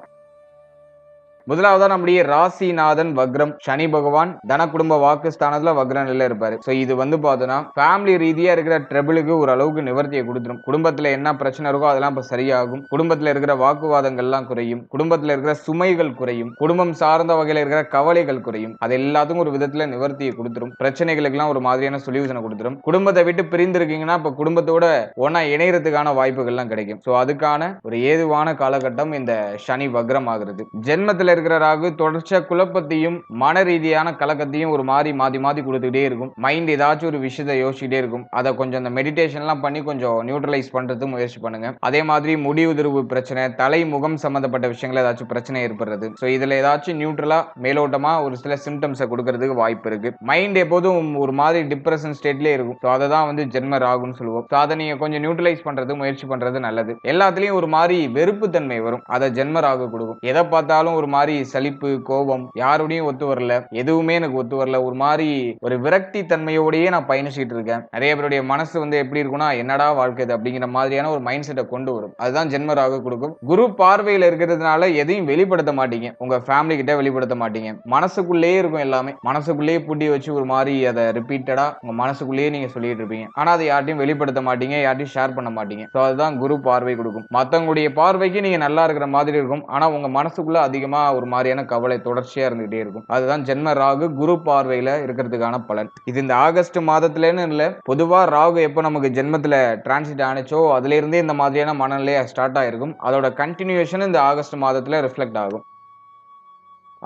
முதலாவதா நம்முடைய ராசிநாதன் வக்ரம். சனி பகவான் தன குடும்ப வாக்கு ஸ்தானத்துல வக்ர நிலை இருப்பாரு. சோ இது வந்து பார்த்தோன்னா ஃபேமிலி ரீதியா இருக்கிற ட்ரபிளுக்கு ஒரு அளவுக்கு நிவர்த்தியை கொடுத்துரும். குடும்பத்துல என்ன பிரச்சனை இருக்கோ அதெல்லாம் இப்ப சரியாகும். குடும்பத்துல இருக்கிற வாக்குவாதங்கள்லாம் குறையும். குடும்பத்துல இருக்கிற சுமைகள் குறையும். குடும்பம் சார்ந்த வகையில இருக்கிற கவலைகள் குறையும். அது எல்லாத்துக்கும் ஒரு விதத்துல நிவர்த்தியை கொடுத்துரும். பிரச்சனைகளுக்கெல்லாம் ஒரு மாதிரியான சொல்யூஷனை கொடுத்துரும். குடும்பத்தை விட்டு பிரிந்திருக்கீங்கன்னா இப்ப குடும்பத்தோட ஒன்னா இணையறதுக்கான வாய்ப்புகள்லாம் கிடைக்கும். சோ அதுக்கான ஒரு ஏதுவான காலகட்டம் இந்த சனி வக்ரம் ஆகுறது. ஜென்மத்துல இருக்கிற ராகு தொடர்ச்சியா குழப்பத்தையும் மன ரீதியான கலக்கத்தையும் ஒரு மாதிரி மாத்தி மாத்தி கொடுத்துக்கிட்டே இருக்கும். மைண்ட் ஏதாச்சும் ஒரு விஷயத்தை யோசிச்சுட்டே இருக்கும். அதை கொஞ்சம் அந்த மெடிடேஷன்லாம் பண்ணி கொஞ்சம் நியூட்ரலைஸ் பண்றதுக்கு முயற்சி பண்ணுங்க. அதே மாதிரி முடி உதிர்வு பிரச்சனை தலை முகம் சம்பந்தப்பட்ட விஷயங்கள் ஏதாச்சும் பிரச்சனை ஏற்படுறது. ஸோ இதுல ஏதாச்சும் நியூட்ரலா மேலோட்டமா ஒரு சில சிம்டம்ஸை கொடுக்கறதுக்கு வாய்ப்பு இருக்கு. மைண்ட் எப்போதும் ஒரு மாதிரி டிப்ரெஷன் ஸ்டேட்லேயே இருக்கும். ஸோ அதை தான் வந்து ஜென்ம ராகுன்னு சொல்லுவோம். ஸோ அதை நீங்க கொஞ்சம் நியூட்ரலைஸ் பண்றது முயற்சி பண்றது நல்லது. எல்லாத்துலயும் ஒரு மாதிரி வெறுப்பு தன்மை வரும். அதை ஜென்ம ராகு கொடுக்கும். எதை பார்த்தாலும் ஒரு மாதிரி சலிப்பு கோபம் யாரோடையும் ஒத்து வரல. எதுவுமே எனக்கு ஒத்து வரல. ஒரு மாதிரி ஒரு விரக்தி தன்மையோடயே நான் பயணிச்சுட்டு இருக்கேன். நிறைய பேருடைய மனசு வந்து எப்படி இருக்கும்னா என்னடா வாழ்க்கை இது அப்படிங்கிற மாதிரியான ஒரு மைண்ட் செட்டை கொண்டு வரும். அதுதான் ஜென்மராக கொடுக்கும். குரு பார்வையில் இருக்கிறதுனால எதையும் வெளிப்படுத்த மாட்டீங்க. உங்க ஃபேமிலி கிட்ட வெளிப்படுத்த மாட்டீங்க. மனசுக்குள்ளேயே இருக்கும் எல்லாமே. மனசுக்குள்ளேயே பூட்டி வச்சு ஒரு மாதிரி அதை ரிப்பீட்டடா உங்க மனசுக்குள்ளேயே நீங்க சொல்லிட்டு இருப்பீங்க. ஆனா அதை யார்ட்டையும் வெளிப்படுத்த மாட்டீங்க. யார்ட்டையும் ஷேர் பண்ண மாட்டீங்க. ஸோ அதுதான் குரு பார்வை கொடுக்கும். மற்றவங்களுடைய பார்வைக்கு நீங்க நல்லா இருக்கிற மாதிரி இருக்கும். ஆனா உங்க மனசுக்குள்ள அதிகமா ஒரு மாதிரியான கவலை தொடர்ச்சியா இருந்துகிட்டே இருக்கும். அதுதான் ஜென்ம ராகு குரு பார்வையில இருக்கிறதுக்கான பலன். இது இந்த ஆகஸ்ட் மாதத்துலன்னு இல்ல பொதுவா ராகு எப்போ நமக்கு ஜென்மத்துல டிரான்சிட் ஆனிச்சோ அதுல இருந்தே இந்த மாதிரியான மனநிலையை ஸ்டார்ட் ஆயிருக்கும். அதோட கண்டினியூஷன் இந்த ஆகஸ்ட் மாதத்துல ரிஃப்ளெக்ட் ஆகும்.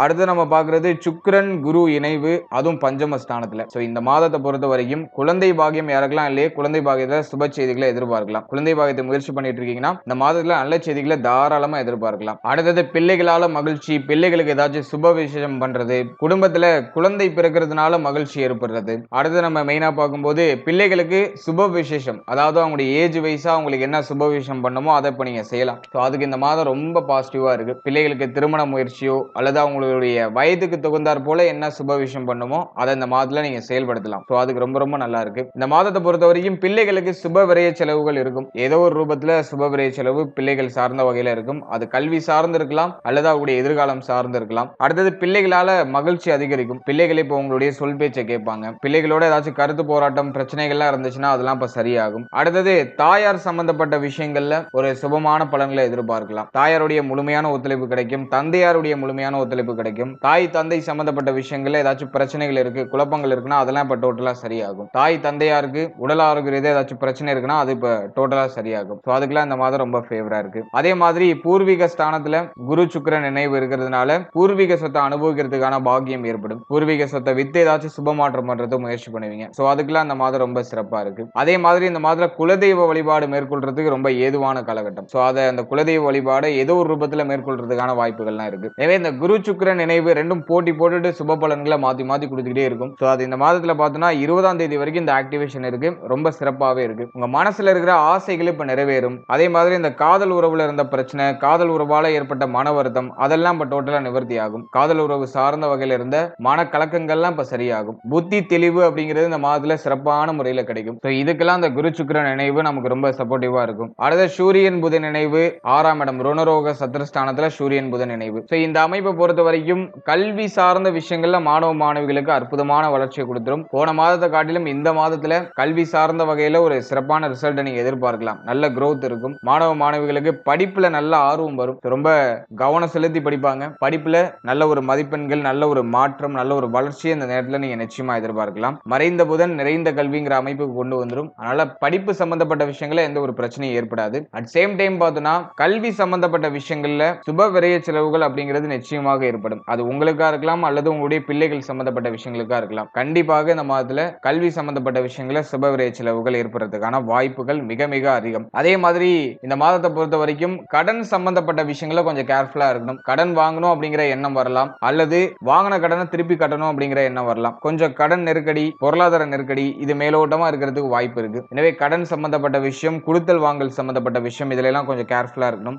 அடுத்து நம்ம பார்க்கறது சுக்ரன் குரு இணைவு அதுவும் பஞ்சம ஸ்தானத்துல. ஸோ இந்த மாதத்தை பொறுத்த வரைக்கும் குழந்தை பாகியம் யாருக்கெல்லாம் இல்லையே குழந்தை பாகியத்தை சுப செய்திகளை எதிர்பார்க்கலாம். குழந்தை பாகியத்தை முயற்சி பண்ணிட்டு இருக்கீங்கன்னா இந்த மாதத்துல நல்ல செய்திகளை தாராளமா எதிர்பார்க்கலாம். அடுத்தது பிள்ளைகளால மகிழ்ச்சி பிள்ளைகளுக்கு ஏதாச்சும் சுப விசேஷம் பண்றது குடும்பத்துல குழந்தை பிறக்கிறதுனால மகிழ்ச்சி ஏற்படுறது. அடுத்து நம்ம மெயினா பார்க்கும்போது பிள்ளைகளுக்கு சுப விசேஷம் அதாவது அவங்களுடைய ஏஜ் வைஸா அவங்களுக்கு என்ன சுப விசேஷம் பண்ணமோ அதை இப்போ நீங்க செய்யலாம். ஸோ அதுக்கு இந்த மாதம் ரொம்ப பாசிட்டிவா இருக்கு. பிள்ளைகளுக்கு திருமண முயற்சியோ அல்லது அவங்களுக்கு உங்களுடைய வயதுக்கு தகுந்தாற் போல என்ன சுப விஷயம் பண்ணுமோ அதை இந்த மாதத்துல நீங்க செயல்படுத்தலாம். ஸோ அதுக்கு ரொம்ப ரொம்ப நல்லா இருக்கு. இந்த மாதத்தை பொறுத்த வரைக்கும் பிள்ளைகளுக்கு சுப விரைய செலவுகள் இருக்கும். ஏதோ ஒரு ரூபத்துல சுப விரைய செலவு பிள்ளைகள் சார்ந்த வகையில இருக்கும். அது கல்வி சார்ந்து இருக்கலாம் அல்லது அவருடைய எதிர்காலம் சார்ந்து இருக்கலாம். அடுத்தது பிள்ளைகளால மகிழ்ச்சி அதிகரிக்கும். பிள்ளைகள் இப்போ உங்களுடைய சொல் பேச்சை கேட்பாங்க. பிள்ளைகளோட ஏதாச்சும் கருத்து போராட்டம் பிரச்சனைகள்லாம் இருந்துச்சுன்னா அதெல்லாம் இப்ப சரியாகும். அடுத்தது தாயார் சம்பந்தப்பட்ட விஷயங்கள்ல ஒரு சுபமான பலன்களை எதிர்பார்க்கலாம். தாயாருடைய முழுமையான ஒத்துழைப்பு கிடைக்கும். தந்தையாருடைய முழுமையான ஒத்துழைப்பு கிடைக்கும். தாய் தந்தை சம்பந்தப்பட்ட விஷயங்கள்ல ஏதாச்சும் பிரச்சனைகள் இருக்கு குழப்பங்கள் இருக்குன்னா அதெல்லாம் இப்ப டோட்டலா சரியாகும். தாய் தந்தையாருக்கு உடல் ஆரோக்கிய ஏதாச்சும் பிரச்சனை இருக்குன்னா அது இப்ப டோட்டலா சரியாகும். ஸோ அதுக்கெல்லாம் இந்த மாதம் ரொம்ப ஃபேவரா இருக்கு. அதே மாதிரி பூர்வீக ஸ்தானத்துல குரு சுக்கரன் நினைவு இருக்கிறதுனால பூர்வீக சொத்தை அனுபவிக்கிறதுக்கான பாக்கியம் ஏற்படும். பூர்வீக சொத்தை வித்து ஏதாச்சும் சுபமாற்றம் பண்றது முயற்சி பண்ணுவீங்க. ஸோ அதுக்கெல்லாம் இந்த மாதம் ரொம்ப சிறப்பா இருக்கு. அதே மாதிரி இந்த மாதத்துல குலதெய்வ வழிபாடு மேற்கொள்றதுக்கு ரொம்ப ஏதுவான காலகட்டம். ஸோ அதை அந்த குலதெய்வ வழிபாடை ஏதோ ஒரு ரூபத்துல மேற்கொள்றதுக்கான வாய்ப்புகள்லாம் இருக்கு. எனவே இந்த குரு சுக்கிரன் நினைவு ரெண்டும் போட்டி போட்டுட்டு சுப பலன்களை மாத்தி மாத்தி கொடுத்துக்கிட்டே இருக்கும். ஸோ அது இந்த மாதத்துல பார்த்தோன்னா இருபதாம் தேதி வரைக்கும் இந்த ஆக்டிவேஷன் இருக்கு. ரொம்ப சிறப்பாகவே இருக்கு. உங்க மனசுல இருக்கிற ஆசைகள் இப்போ நிறைவேறும். அதே மாதிரி இந்த காதல் உறவுல இருந்த பிரச்சனை காதல் உறவால ஏற்பட்ட மன வருத்தம் அதெல்லாம் இப்போ டோட்டலா நிவர்த்தி ஆகும். காதல் உறவு சார்ந்த வகையில இருந்த மன கலக்கங்கள்லாம் இப்போ சரியாகும். புத்தி தெளிவு அப்படிங்கிறது இந்த மாதத்துல சிறப்பான முறையில கிடைக்கும். ஸோ இதுக்கெல்லாம் இந்த குரு சுக்கர நினைவு நமக்கு ரொம்ப சப்போர்ட்டிவா இருக்கும். அடுத்த சூரியன் புதன் நினைவு ஆறாம் இடம் ருணரோக சத்திரஸ்தானத்துல சூரியன் புதன் நினைவு. ஸோ இந்த அமைப்பை பொறுத்த வரைக்கும் கல்வி சார்ந்த விஷயங்கள்ல மாணவ மாணவிகளுக்கு அற்புதமான வளர்ச்சியை கொடுத்துரும். போன மாதத்தை காட்டிலும் இந்த மாதத்துல கல்வி சார்ந்த வகையில ஒரு சிறப்பான ரிசல்ட்டை நீங்க எதிர்பார்க்கலாம். நல்ல க்ரோத் இருக்கும். மாணவ மாணவிகளுக்கு படிப்புல நல்ல ஆர்வம் வரும். ரொம்ப கவனம் செலுத்தி படிப்பாங்க. படிப்புல நல்ல ஒரு மதிப்பெண்கள் நல்ல ஒரு மாற்றம் நல்ல ஒரு வளர்ச்சியை இந்த நேரத்துல நீங்க நிச்சயமா எதிர்பார்க்கலாம். மறைந்த புதன் நிறைந்த கல்விங்கிற அமைப்புக்கு கொண்டு வந்துடும் அதனால படிப்பு சம்பந்தப்பட்ட விஷயங்கள எந்த ஒரு பிரச்சனையும் ஏற்படாது. அட் சேம் டைம் பார்த்தோம்னா கல்வி சம்பந்தப்பட்ட விஷயங்கள்ல சுப விரைய செலவுகள் அப்படிங்கிறது நிச்சயமாக இருக்கும். ஏற்படும். அது உங்களுக்கா இருக்கலாம் அல்லது உங்களுடைய பிள்ளைகள் சம்பந்தப்பட்ட விஷயங்களுக்கா இருக்கலாம். கண்டிப்பாக இந்த மாதத்துல கல்வி சம்பந்தப்பட்ட விஷயங்கள சுபவிரய செலவுகள் ஏற்படுறதுக்கான வாய்ப்புகள் மிக மிக அதிகம். அதே மாதிரி இந்த மாதத்தை பொறுத்த வரைக்கும் கடன் சம்பந்தப்பட்ட விஷயங்கள கொஞ்சம் கேர்ஃபுல்லா இருக்கணும். கடன் வாங்கணும் அப்படிங்கிற எண்ணம் வரலாம். அல்லது வாங்கின கடனை திருப்பி கட்டணும் அப்படிங்கிற எண்ணம் வரலாம். கொஞ்சம் கடன் நெருக்கடி பொருளாதார நெருக்கடி இது மேலோட்டமா இருக்கிறதுக்கு வாய்ப்பு இருக்கு. எனவே கடன் சம்பந்தப்பட்ட விஷயம் கொடுத்தல் வாங்கல் சம்பந்தப்பட்ட விஷயம் இதுல எல்லாம் கொஞ்சம் கேர்ஃபுல்லா இருக்கணும்.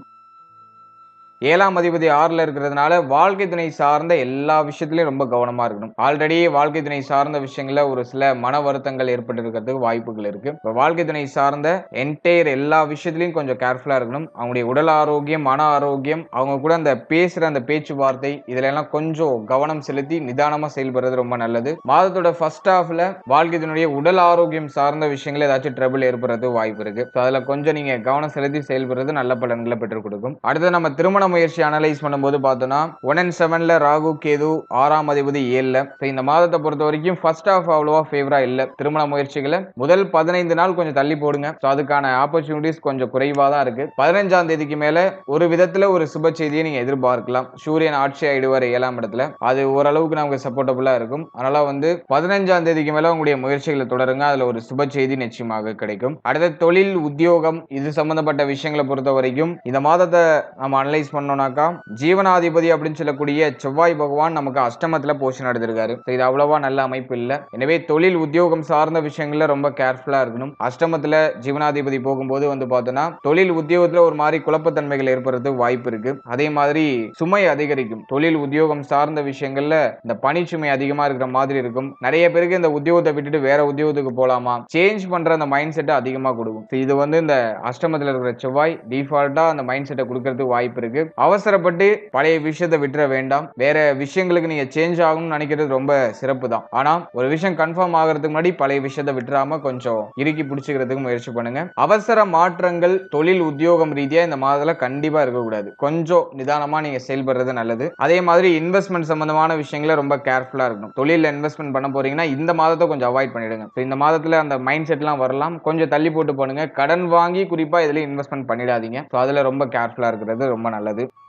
ஏழாம் அதிபதி ஆறுல இருக்கிறதுனால வாழ்க்கை துணை சார்ந்த எல்லா விஷயத்துலையும் ரொம்ப கவனமா இருக்கணும். ஆல்ரெடி வாழ்க்கை துணை சார்ந்த விஷயங்களில் ஒரு சில மன வருத்தங்கள் ஏற்பட்டு இருக்கிறதுக்கு வாய்ப்புகள் இருக்கு. இப்போ வாழ்க்கை துணை சார்ந்த என்டையர் எல்லா விஷயத்துலையும் கொஞ்சம் கேர்ஃபுல்லா இருக்கணும். அவங்களுடைய உடல் ஆரோக்கியம் மன ஆரோக்கியம் அவங்க கூட அந்த பேசுகிற அந்த பேச்சுவார்த்தை இதுல எல்லாம் கொஞ்சம் கவனம் செலுத்தி நிதானமாக செயல்படுறது ரொம்ப நல்லது. மாதத்தோட ஃபர்ஸ்ட் ஹாஃபில் வாழ்க்கை துணையுடைய உடல் ஆரோக்கியம் சார்ந்த விஷயங்கள் ஏதாச்சும் ட்ரபிள் ஏற்படுறது வாய்ப்பு இருக்கு. ஸோ அதில் கொஞ்சம் நீங்கள் கவனம் செலுத்தி செயல்படுறது நல்ல பலன்களை பெற்றுக் கொடுக்கும். அடுத்து நம்ம திருமணம் திருமண முயற்சி அனலைஸ் பண்ணும்போது பார்த்தோம்னா ஒன் அண்ட் செவன்ல ராகு கேது ஆறாம் அதிபதி ஏழுல. ஸோ இந்த மாதத்தை பொறுத்த வரைக்கும் ஃபர்ஸ்ட் ஆஃப் அவ்வளோவா ஃபேவரா இல்ல. திருமண முயற்சிகளை முதல் பதினைந்து நாள் கொஞ்சம் தள்ளி போடுங்க. ஸோ அதுக்கான ஆப்பர்ச்சுனிட்டிஸ் கொஞ்சம் குறைவா தான் இருக்கு. பதினஞ்சாம் தேதிக்கு மேல ஒரு விதத்துல ஒரு சுப செய்தியை நீங்க எதிர்பார்க்கலாம். சூரியன் ஆட்சி ஆயிடுவார் ஏழாம் இடத்துல. அது ஓரளவுக்கு நமக்கு சப்போர்ட்டபுளா இருக்கும். அதனால வந்து பதினஞ்சாம் தேதிக்கு மேல உங்களுடைய முயற்சிகளை தொடருங்க. அதுல ஒரு சுப செய்தி நிச்சயமாக கிடைக்கும். அடுத்த தொழில் உத்தியோகம் இது சம்பந்தப்பட்ட விஷயங்களை பொறுத்த வரைக்கும் இந்த மாதத்தை நம்ம அனலைஸ் பண்ணோம்னாக்கா ஜீவனாதிபதி அப்படின்னு சொல்லக்கூடிய செவ்வாய் பகவான் நமக்கு அஷ்டமத்துல போஷன் எடுத்திருக்காரு இது அவ்வளவா நல்ல அமைப்பு இல்லை. எனவே தொழில் உத்தியோகம் சார்ந்த விஷயங்கள்ல ரொம்ப கேர்ஃபுல்லா இருக்கணும். அஷ்டமத்துல ஜீவனாதிபதி போகும்போது வந்து பார்த்தோம்னா தொழில் உத்தியோகத்துல ஒரு மாதிரி குழப்பத்தன்மைகள் ஏற்படுறதுக்கு வாய்ப்பு இருக்கு. அதே மாதிரி சுமை அதிகரிக்கும். தொழில் உத்தியோகம் சார்ந்த விஷயங்கள்ல இந்த பணிச்சுமை அதிகமா இருக்கிற மாதிரி இருக்கும். நிறைய பேருக்கு இந்த உத்தியோகத்தை விட்டுட்டு வேற உத்தியோகத்துக்கு போலாமா? சேஞ்ச் பண்ற அந்த மைண்ட் செட்டை அதிகமா கொடுக்கும். இது வந்து இந்த அஷ்டமத்துல இருக்கிற செவ்வாய் டிஃபால்ட்டா அந்த மைண்ட் செட்டை கொடுக்கறதுக்கு வாய்ப்பு இருக்கு. அவசரப்பட்டு பழைய விஷயத்தை விட்டுற வேண்டாம். வேற விஷயங்களுக்கு நீங்க சேஞ்ச் ஆகணும்னு நினைக்கிறது ரொம்ப சிறப்பு தான். ஆனா ஒரு விஷயம் கன்ஃபார்ம் ஆகிறதுக்கு முன்னாடி பழைய விஷயத்தை விட்டுறாம கொஞ்சம் இறுக்கி பிடிச்சிக்கிறதுக்கு முயற்சி பண்ணுங்க. அவசர மாற்றங்கள் தொழில் உத்தியோகம் ரீதியா இந்த மாதத்துல கண்டிப்பா இருக்கக்கூடாது. கொஞ்சம் நிதானமா நீங்க செயல்படுறது நல்லது. அதே மாதிரி இன்வெஸ்ட்மெண்ட் சம்பந்தமான விஷயங்கள ரொம்ப கேர்ஃபுல்லா இருக்கணும். தொழில இன்வெஸ்ட்மெண்ட் பண்ண போறீங்கன்னா இந்த மாதத்தை கொஞ்சம் அவாய்ட் பண்ணிடுங்க. இந்த மாதத்துல அந்த மைண்ட் செட்லாம் வரலாம். கொஞ்சம் தள்ளி போட்டு பண்ணுங்க. கடன் வாங்கி குறிப்பா இதுல இன்வெஸ்ட்மெண்ட் பண்ணிடாதீங்க. ஸோ அதுல ரொம்ப கேர்ஃபுல்லா இருக்கிறது ரொம்ப நல்லது. கிடையாது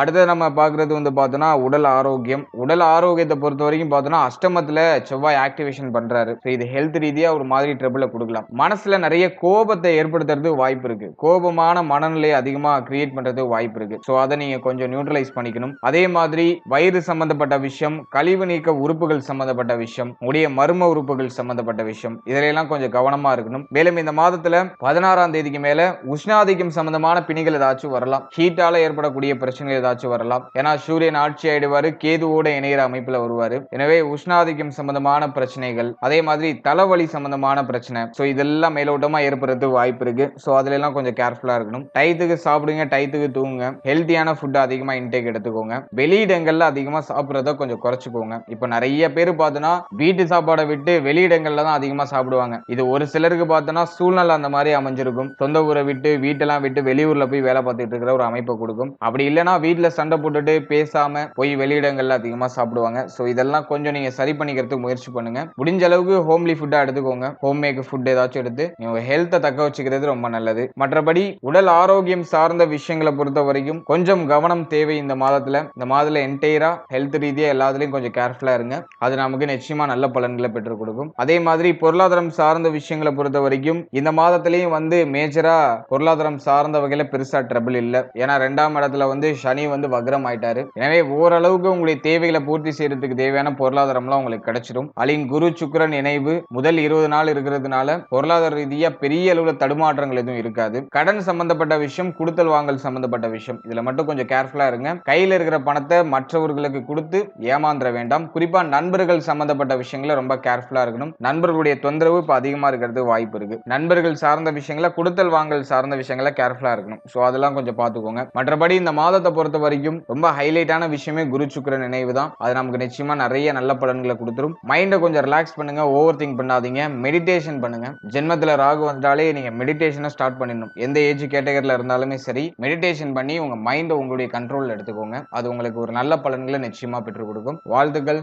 அடுத்தது நம்ம பார்க்குறது வந்து பார்த்தோன்னா உடல் ஆரோக்கியம். உடல் ஆரோக்கியத்தை பொறுத்த வரைக்கும் பார்த்தோன்னா அஷ்டமத்தில் செவ்வாய் ஆக்டிவேஷன் பண்ணுறாரு ஸோ இது ஹெல்த் ரீதியாக ஒரு மாதிரி ட்ரபிளை கொடுக்கலாம். மனசில் நிறைய கோபத்தை ஏற்படுத்துறதுக்கு வாய்ப்பு இருக்குது கோபமான மனநிலையை அதிகமாக கிரியேட் பண்ணுறதுக்கு வாய்ப்பு இருக்குது ஸோ அதை நீங்கள் கொஞ்சம் நியூட்ரலைஸ் பண்ணிக்கணும். அதே மாதிரி வயிறு சம்மந்தப்பட்ட விஷயம் கழிவு நீக்க உறுப்புகள் சம்மந்தப்பட்ட விஷயம் உடைய மர்ம உறுப்புகள் சம்மந்தப்பட்ட விஷயம் இதிலெல்லாம் கொஞ்சம் கவனமாக இருக்கணும். மேலும் இந்த மாதத்தில் பதினாறாம் தேதிக்கு மேலே உஷ்ணாதிக்கம் சம்மந்தமான பிணிகள் ஏதாச்சும் வரலாம். ஹீட்டால் ஏற்படக்கூடிய பிரச்சனைகள் ஏதாச்சும் வரலாம். ஏன்னா சூரியன் ஆட்சி ஆயிடுவாரு கேதுவோட இணையிற அமைப்புல வருவாரு. எனவே உஷ்ணாதிக்கம் சம்பந்தமான பிரச்சனைகள் அதே மாதிரி தலைவலி சம்பந்தமான பிரச்சனை. ஸோ இதெல்லாம் மேலோட்டமா ஏற்படுறதுக்கு வாய்ப்பு இருக்கு. ஸோ அதுல எல்லாம் கொஞ்சம் கேர்ஃபுல்லா இருக்கணும். டயத்துக்கு சாப்பிடுங்க டயத்துக்கு தூங்குங்க. ஹெல்த்தியான ஃபுட் அதிகமா இன்டேக் எடுத்துக்கோங்க. வெளியிடங்கள்ல அதிகமா சாப்பிட்றத கொஞ்சம் குறைச்சிக்கோங்க. இப்போ நிறைய பேர் பார்த்தோன்னா வீட்டு சாப்பாடை விட்டு வெளியிடங்கள்ல தான் அதிகமா சாப்பிடுவாங்க. இது ஒரு சிலருக்கு பார்த்தோன்னா சூழ்நிலை அந்த மாதிரி அமைஞ்சிருக்கும். சொந்த ஊரை விட்டு வீட்டெல்லாம் விட்டு வெளியூர்ல போய் வேலை பார்த்துட்டு இருக்கிற ஒரு அமைப்பை கொடுக்கும். அப்படி இல்லைன்னா வீட்டில் சண்டை போட்டுட்டு பேசாம போய் வெளியிடங்கள்ல அதிகமாக சாப்பிடுவாங்க. ஸோ இதெல்லாம் கொஞ்சம் நீங்க சரி பண்ணிக்கிறதுக்கு முயற்சி பண்ணுங்க. முடிஞ்ச அளவுக்கு ஹோம்லி ஃபுட்டாக எடுத்துக்கோங்க. ஹோம் மேக் ஃபுட் ஏதாச்சும் எடுத்து உங்கள் ஹெல்த்தை தக்க வச்சுக்கிறது ரொம்ப நல்லது. மற்றபடி உடல் ஆரோக்கியம் சார்ந்த விஷயங்களை பொறுத்த வரைக்கும் கொஞ்சம் கவனம் தேவை இந்த மாதத்துல. இந்த மாதத்துல என்டையரா ஹெல்த் ரீதியா எல்லாத்துலயும் கொஞ்சம் கேர்ஃபுல்லா இருங்க. அது நமக்கு நிச்சயமா நல்ல பலன்களை பெற்றுக் கொடுக்கும். அதே மாதிரி பொருளாதாரம் சார்ந்த விஷயங்களை பொறுத்த வரைக்கும் இந்த மாதத்திலையும் வந்து மேஜரா பொருளாதாரம் சார்ந்த வகையில பெருசா ட்ரபிள் இல்ல. ஏன்னா ரெண்டாம் இடத்துல வந்து சனி வந்து வக்ரம் ஆயிட்டாரு எனவே ஓரளவுக்கு உங்களுடைய தேவைகளை பூர்த்தி செய்யறதுக்கு தேவையான பொருளாதாரம்லாம் உங்களுக்கு கிடைச்சிடும் அலின் குரு சுக்கிரன் இணைவு முதல் இருபது நாள் இருக்கிறதுனால பொருளாதார ரீதியா பெரிய அளவுல தடுமாற்றங்கள் எதுவும் இருக்காது. கடன் சம்பந்தப்பட்ட விஷயம் கொடுத்தல் வாங்கல் சம்பந்தப்பட்ட விஷயம். இதுல மட்டும் கொஞ்சம் கேர்ஃபுல்லா இருங்க. கையில இருக்கிற பணத்தை மற்றவர்களுக்கு கொடுத்து ஏமாந்துட வேண்டாம். குறிப்பா நண்பர்கள் சம்பந்தப்பட்ட விஷயங்கள ரொம்ப கேர்ஃபுல்லா இருக்கணும். நண்பர்களுடைய தொந்தரவு இப்ப அதிகமா இருக்கிறது வாய்ப்பு இருக்கு. நண்பர்கள் சார்ந்த விஷயங்கள கொடுத்தல் வாங்கல் சார்ந்த விஷயங்கள கேர்ஃபுல்லா இருக்கணும். ஸோ அதெல்லாம் கொஞ்சம் பார்த்துக்கோங்க. மற்றபடி இந்த மாதத்தை பொறுத்த பொறுத்த வரைக்கும் ரொம்ப ஹைலைட்டான விஷயமே குரு சுக்கிர நினைவு தான். அது நமக்கு நிச்சயமா நிறைய நல்ல பலன்களை கொடுத்துரும். மைண்டை கொஞ்சம் ரிலாக்ஸ் பண்ணுங்க ஓவர் திங்க் பண்ணாதீங்க. மெடிடேஷன் பண்ணுங்க. ஜென்மத்தில் ராகு வந்துட்டாலே நீங்க மெடிடேஷனை ஸ்டார்ட் பண்ணிடணும். எந்த ஏஜ் கேட்டகரியில் இருந்தாலுமே சரி மெடிடேஷன் பண்ணி உங்க மைண்டை உங்களுடைய கண்ட்ரோலில் எடுத்துக்கோங்க. அது உங்களுக்கு ஒரு நல்ல பலன்களை நிச்சயமா பெற்றுக் கொடுக்கும். வாழ்த்துக்கள்.